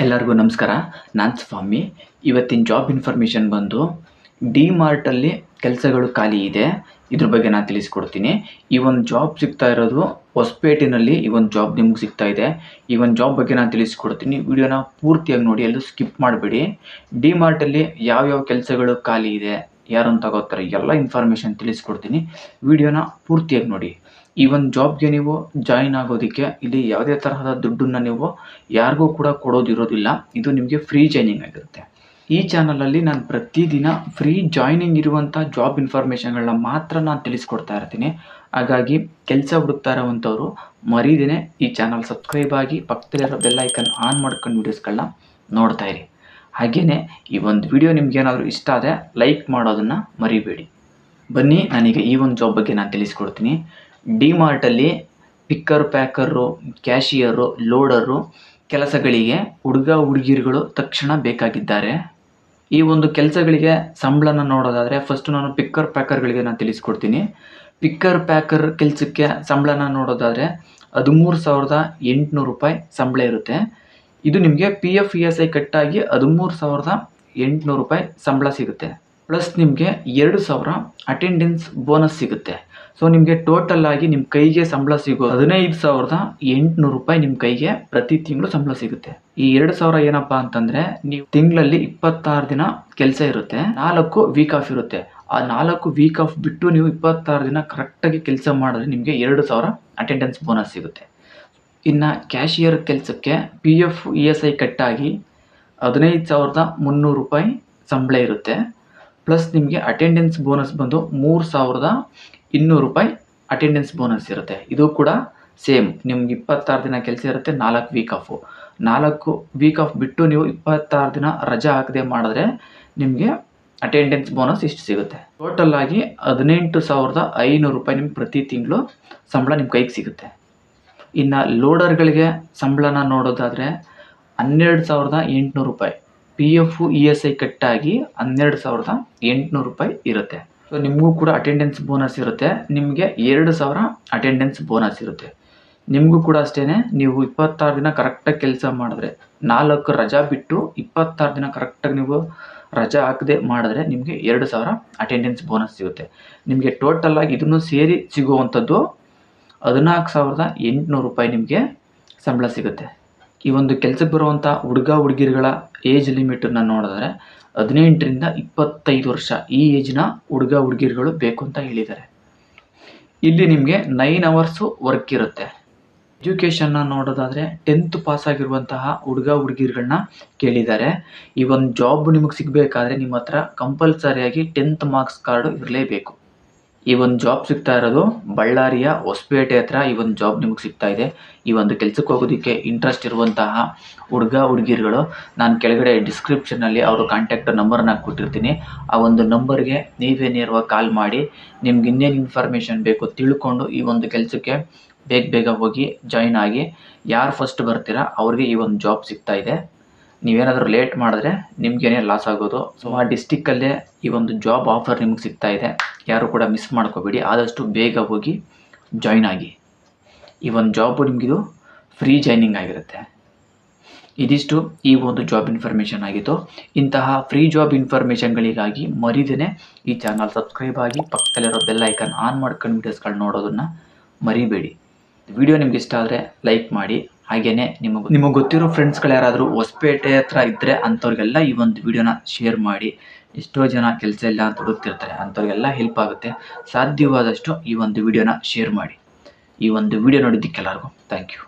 ಎಲ್ಲರಿಗೂ ನಮಸ್ಕಾರ. ನಾನು ಸ್ವಾಮಿ. ಇವತ್ತಿನ ಜಾಬ್ ಇನ್ಫಾರ್ಮೇಷನ್ ಬಂದು ಡಿ ಮಾರ್ಟಲ್ಲಿ ಕೆಲಸಗಳು ಖಾಲಿ ಇದೆ. ಇದ್ರ ಬಗ್ಗೆ ನಾನು ತಿಳಿಸ್ಕೊಡ್ತೀನಿ. ಈ ಒಂದು ಜಾಬ್ ಸಿಗ್ತಾ ಇರೋದು ಹೊಸಪೇಟೆಯಲ್ಲಿ ಈ ಒಂದು ಜಾಬ್ ನಿಮ್ಗೆ ಸಿಗ್ತಾ ಇದೆ. ಈ ಒಂದು ಜಾಬ್ ಬಗ್ಗೆ ನಾನು ತಿಳಿಸ್ಕೊಡ್ತೀನಿ. ವಿಡಿಯೋನ ಪೂರ್ತಿಯಾಗಿ ನೋಡಿ, ಎಲ್ಲೂ ಸ್ಕಿಪ್ ಮಾಡಬೇಡಿ. ಡಿ ಮಾರ್ಟಲ್ಲಿ ಯಾವ್ಯಾವ ಕೆಲಸಗಳು ಖಾಲಿ ಇದೆ? ಯಾರನ್ನು ತಗೋತಾರೆ ಎಲ್ಲ ಇನ್ಫಾರ್ಮೇಷನ್ ತಿಳಿಸ್ಕೊಡ್ತೀನಿ. ವಿಡಿಯೋನ ಪೂರ್ತಿಯಾಗಿ ನೋಡಿ. ಈ ಒಂದು ಜಾಬ್ಗೆ ನೀವು ಜಾಯಿನ್ ಆಗೋದಕ್ಕೆ ಇಲ್ಲಿ ಯಾವುದೇ ತರಹದ ದುಡ್ಡನ್ನು ನೀವು ಯಾರಿಗೂ ಕೂಡ ಕೊಡೋದಿರೋದಿಲ್ಲ. ಇದು ನಿಮಗೆ ಫ್ರೀ ಜಾಯ್ನಿಂಗ್ ಆಗಿರುತ್ತೆ. ಈ ಚಾನಲಲ್ಲಿ ನಾನು ಪ್ರತಿದಿನ ಫ್ರೀ ಜಾಯ್ನಿಂಗ್ ಇರುವಂಥ ಜಾಬ್ ಇನ್ಫಾರ್ಮೇಷನ್ಗಳನ್ನ ಮಾತ್ರ ನಾನು ತಿಳಿಸ್ಕೊಡ್ತಾ ಇರ್ತೀನಿ. ಹಾಗಾಗಿ ಕೆಲಸ ಹುಡುಕ್ತಾ ಇರೋವಂಥವ್ರು ಮರೀದಿನೇ ಈ ಚಾನಲ್ ಸಬ್ಸ್ಕ್ರೈಬ್ ಆಗಿ ಪಕ್ಕದಲ್ಲಿರೋ ಬೆಲ್ಲೈಕನ್ ಆನ್ ಮಾಡ್ಕೊಂಡು ವೀಡಿಯೋಸ್ಗಳನ್ನ ನೋಡ್ತಾ ಇರಿ. ಹಾಗೆಯೇ ಈ ಒಂದು ವಿಡಿಯೋ ನಿಮಗೇನಾದರೂ ಇಷ್ಟ ಆದರೆ ಲೈಕ್ ಮಾಡೋದನ್ನು ಮರಿಬೇಡಿ. ಬನ್ನಿ, ನನಗೆ ಈ ಒಂದು ಜಾಬ್ ಬಗ್ಗೆ ನಾನು ತಿಳಿಸ್ಕೊಡ್ತೀನಿ. ಡಿ ಮಾರ್ಟಲ್ಲಿ ಪಿಕ್ಕರ್ ಪ್ಯಾಕರು ಕ್ಯಾಶಿಯರು ಲೋಡರು ಕೆಲಸಗಳಿಗೆ ಹುಡುಗ, ಹುಡುಗಿರುಗಳು ತಕ್ಷಣ ಬೇಕಾಗಿದ್ದಾರೆ. ಈ ಒಂದು ಕೆಲಸಗಳಿಗೆ ಸಂಬಳನ ನೋಡೋದಾದರೆ ಫಸ್ಟು ನಾನು ಪಿಕ್ಕರ್ ಪ್ಯಾಕರ್ಗಳಿಗೆ ನಾನು ತಿಳಿಸ್ಕೊಡ್ತೀನಿ. ಪಿಕ್ಕರ್ ಪ್ಯಾಕರ್ ಕೆಲಸಕ್ಕೆ ಸಂಬಳನ ನೋಡೋದಾದರೆ ಹದಿಮೂರು ಸಾವಿರದ ಎಂಟುನೂರು ರೂಪಾಯಿ ಸಂಬಳ ಇರುತ್ತೆ. ಇದು ನಿಮಗೆ P F E S I ಕಟ್ಟಾಗಿ ಹದಿಮೂರು ಸಾವಿರದ ಎಂಟುನೂರು ರೂಪಾಯಿ ಸಂಬಳ ಸಿಗುತ್ತೆ. ಪ್ಲಸ್ ನಿಮಗೆ ಎರಡು ಸಾವಿರ ಅಟೆಂಡೆನ್ಸ್ ಬೋನಸ್ ಸಿಗುತ್ತೆ. ಸೊ ನಿಮಗೆ ಟೋಟಲ್ ಆಗಿ ನಿಮ್ಮ ಕೈಗೆ ಸಂಬಳ ಸಿಗೋ ಹದಿನೈದು ಸಾವಿರದ ಎಂಟುನೂರು ರೂಪಾಯಿ ನಿಮ್ಮ ಕೈಗೆ ಪ್ರತಿ ತಿಂಗಳು ಸಂಬಳ ಸಿಗುತ್ತೆ. ಈ ಎರಡು ಸಾವಿರ ಏನಪ್ಪ ಅಂತಂದ್ರೆ, ನೀವು ತಿಂಗಳಲ್ಲಿ ಇಪ್ಪತ್ತಾರು ದಿನ ಕೆಲಸ ಇರುತ್ತೆ, ನಾಲ್ಕು ವೀಕ್ ಆಫ್ ಇರುತ್ತೆ. ಆ ನಾಲ್ಕು ವೀಕ್ ಆಫ್ ಬಿಟ್ಟು ನೀವು ಇಪ್ಪತ್ತಾರು ದಿನ ಕರೆಕ್ಟಾಗಿ ಕೆಲಸ ಮಾಡಿದ್ರೆ ನಿಮಗೆ ಎರಡು ಸಾವಿರ ಅಟೆಂಡೆನ್ಸ್ ಬೋನಸ್ ಸಿಗುತ್ತೆ. ಇನ್ನು ಕ್ಯಾಶಿಯರ್ ಕೆಲಸಕ್ಕೆ P F E S I ಕಟ್ಟಾಗಿ ಹದಿನೈದು ಸಾವಿರದ ಮುನ್ನೂರು ರೂಪಾಯಿ ಸಂಬಳ ಇರುತ್ತೆ. ಪ್ಲಸ್ ನಿಮಗೆ ಅಟೆಂಡೆನ್ಸ್ ಬೋನಸ್ ಬಂದು ಮೂರು ಸಾವಿರದ ಇನ್ನೂರು ರೂಪಾಯಿ ಅಟೆಂಡೆನ್ಸ್ ಬೋನಸ್ ಇರುತ್ತೆ. ಇದು ಕೂಡ ಸೇಮ್ ನಿಮ್ಗೆ ಇಪ್ಪತ್ತಾರು ದಿನ ಕೆಲಸ ಇರುತ್ತೆ, ನಾಲ್ಕು ವೀಕ್ ಆಫು ನಾಲ್ಕು ವೀಕ್ ಆಫ್ ಬಿಟ್ಟು ನೀವು ಇಪ್ಪತ್ತಾರು ದಿನ ರಜಾ ಹಾಕದೆ ಮಾಡಿದ್ರೆ ನಿಮಗೆ ಅಟೆಂಡೆನ್ಸ್ ಬೋನಸ್ ಇಷ್ಟು ಸಿಗುತ್ತೆ. ಟೋಟಲ್ ಆಗಿ ಹದಿನೆಂಟು ಸಾವಿರದ ಐನೂರು ರೂಪಾಯಿ ನಿಮ್ಗೆ ಪ್ರತಿ ತಿಂಗಳು ಸಂಬಳ ನಿಮ್ಮ ಕೈಗೆ ಸಿಗುತ್ತೆ. ಇನ್ನು ಲೋಡರ್ಗಳಿಗೆ ಸಂಬಳನ ನೋಡೋದಾದರೆ ಹನ್ನೆರಡು ಸಾವಿರದ ಎಂಟುನೂರು ರೂಪಾಯಿ. P F E S I ಕಟ್ಟಾಗಿ ಹನ್ನೆರಡು ಸಾವಿರದ ಎಂಟುನೂರು ರೂಪಾಯಿ ಇರುತ್ತೆ. ಸೊ ನಿಮಗೂ ಕೂಡ ಅಟೆಂಡೆನ್ಸ್ ಬೋನಸ್ ಇರುತ್ತೆ. ನಿಮಗೆ ಎರಡು ಸಾವಿರ ಅಟೆಂಡೆನ್ಸ್ ಬೋನಸ್ ಇರುತ್ತೆ. ನಿಮಗೂ ಕೂಡ ಅಷ್ಟೇ ನೀವು ಇಪ್ಪತ್ತಾರು ದಿನ ಕರೆಕ್ಟಾಗಿ ಕೆಲಸ ಮಾಡಿದ್ರೆ, ನಾಲ್ಕು ರಜಾ ಬಿಟ್ಟು ಇಪ್ಪತ್ತಾರು ದಿನ ಕರೆಕ್ಟಾಗಿ ನೀವು ರಜಾ ಹಾಕದೆ ಮಾಡಿದ್ರೆ ನಿಮಗೆ ಎರಡು ಸಾವಿರ ಅಟೆಂಡೆನ್ಸ್ ಬೋನಸ್ ಸಿಗುತ್ತೆ ನಿಮಗೆ ಟೋಟಲ್ ಆಗಿ ಇದನ್ನು ಸೇರಿ ಸಿಗುವಂಥದ್ದು ಹದಿನಾಲ್ಕು ಸಾವಿರದ ಎಂಟುನೂರು ರೂಪಾಯಿ ನಿಮಗೆ ಸಂಬಳ ಸಿಗುತ್ತೆ. ಈ ಒಂದು ಕೆಲಸಕ್ಕೆ ಬರುವಂಥ ಹುಡುಗ ಹುಡುಗಿರುಗಳ ಏಜ್ ಲಿಮಿಟನ್ನು ನೋಡಿದ್ರೆ ಹದಿನೆಂಟರಿಂದ ಇಪ್ಪತ್ತೈದು ವರ್ಷ ಈ ಏಜ್ನ ಹುಡುಗ ಹುಡುಗಿರುಗಳು ಬೇಕು ಅಂತ ಹೇಳಿದ್ದಾರೆ. ಇಲ್ಲಿ ನಿಮಗೆ ನೈನ್ ಅವರ್ಸು ವರ್ಕ್ ಇರುತ್ತೆ. ಎಜುಕೇಷನ್ನ ನೋಡೋದಾದರೆ ಟೆಂತ್ ಪಾಸ್ ಆಗಿರುವಂತಹ ಹುಡುಗ ಹುಡುಗಿರುಗಳನ್ನ ಕೇಳಿದ್ದಾರೆ. ಈ ಒಂದು ಜಾಬ್ ನಿಮಗೆ ಸಿಗಬೇಕಾದ್ರೆ ನಿಮ್ಮ ಹತ್ರ ಕಂಪಲ್ಸರಿಯಾಗಿ ಟೆಂತ್ ಮಾರ್ಕ್ಸ್ ಕಾರ್ಡು ಇರಲೇಬೇಕು. ಈ ಒಂದು ಜಾಬ್ ಸಿಗ್ತಾ ಇರೋದು ಬಳ್ಳಾರಿಯ ಹೊಸಪೇಟೆ ಹತ್ರ ಈ ಒಂದು ಜಾಬ್ ನಿಮಗೆ ಸಿಗ್ತಾ ಇದೆ. ಈ ಒಂದು ಕೆಲ್ಸಕ್ಕೆ ಹೋಗೋದಕ್ಕೆ ಇಂಟ್ರೆಸ್ಟ್ ಇರುವಂತಹ ಹುಡುಗ, ಹುಡುಗಿರುಗಳು, ನಾನು ಕೆಳಗಡೆ ಡಿಸ್ಕ್ರಿಪ್ಷನಲ್ಲಿ ಅವರು ಕಾಂಟ್ಯಾಕ್ಟ್ ನಂಬರ್ನ ಕೊಟ್ಟಿರ್ತೀನಿ. ಆ ಒಂದು ನಂಬರ್ಗೆ ನೀವೇ ನೇರವಾಗಿ ಕಾಲ್ ಮಾಡಿ, ನಿಮ್ಗೆ ಇನ್ನೇನು ಇನ್ಫಾರ್ಮೇಷನ್ ಬೇಕು ತಿಳ್ಕೊಂಡು ಈ ಒಂದು ಕೆಲಸಕ್ಕೆ ಬೇಗ ಬೇಗ ಹೋಗಿ ಜಾಯ್ನ್ ಆಗಿ, ಯಾರು ಫಸ್ಟ್ ಬರ್ತೀರಾ ಅವ್ರಿಗೆ ಈ ಒಂದು ಜಾಬ್ ಸಿಗ್ತಾ ಇದೆ. ನೀವೇನಾದರೂ ಲೇಟ್ ಮಾಡಿದ್ರೆ ನಿಮ್ಗೇನೆ ಲಾಸ್ ಆಗೋದು. ಸೊ ಆ ಡಿಸ್ಟಿಕ್ಕಲ್ಲೇ ಈ ಒಂದು ಜಾಬ್ ಆಫರ್ ನಿಮ್ಗೆ ಸಿಗ್ತಾ ಇದೆ. ಯಾರು ಕೂಡ ಮಿಸ್ ಮಾಡ್ಕೋಬೇಡಿ. ಆದಷ್ಟು ಬೇಗ ಹೋಗಿ ಜಾಯ್ನ್ ಆಗಿ. ಈ ಒಂದು ಜಾಬು ನಿಮಗಿದು ಫ್ರೀ ಜಾಯ್ನಿಂಗ್ ಆಗಿರುತ್ತೆ. ಇದಿಷ್ಟು ಈ ಒಂದು ಜಾಬ್ ಇನ್ಫಾರ್ಮೇಷನ್ ಆಗಿತ್ತು ಇಂತಹ ಫ್ರೀ ಜಾಬ್ ಇನ್ಫಾರ್ಮೇಷನ್ಗಳಿಗಾಗಿ ಮರಿದೇನೆ ಈ ಚಾನಲ್ ಸಬ್ಸ್ಕ್ರೈಬ್ ಆಗಿ ಪಕ್ಕದಲ್ಲಿರೋ ಬೆಲ್ ಐಕನ್ ಆನ್ ಮಾಡ್ಕೊಂಡು ವೀಡಿಯೋಸ್ಗಳು ನೋಡೋದನ್ನು ಮರಿಬೇಡಿ. ವಿಡಿಯೋ ನಿಮ್ಗೆ ಇಷ್ಟ ಆದರೆ ಲೈಕ್ ಮಾಡಿ. ಹಾಗೆಯೇ ನಿಮಗೆ ನಿಮಗೆ ಗೊತ್ತಿರೋ ಫ್ರೆಂಡ್ಸ್ಗಳು ಯಾರಾದರೂ ಹೊಸಪೇಟೆ ಹತ್ರ ಇದ್ದರೆ ಅಂಥವ್ರಿಗೆಲ್ಲ ಈ ಒಂದು ವಿಡಿಯೋನ ಶೇರ್ ಮಾಡಿ. ಎಷ್ಟೋ ಜನ ಕೆಲಸ ಇಲ್ಲ ಅಂತ ಹುಡುಕ್ತಿರ್ತಾರೆ. ಅಂಥವ್ರಿಗೆಲ್ಲ ಹೆಲ್ಪ್ ಆಗುತ್ತೆ. ಸಾಧ್ಯವಾದಷ್ಟು ಈ ಒಂದು ವಿಡಿಯೋನ ಶೇರ್ ಮಾಡಿ. ಈ ಒಂದು ವಿಡಿಯೋ ನೋಡಿದ್ದಕ್ಕೆಲ್ಲರಿಗೂ ಥ್ಯಾಂಕ್ ಯು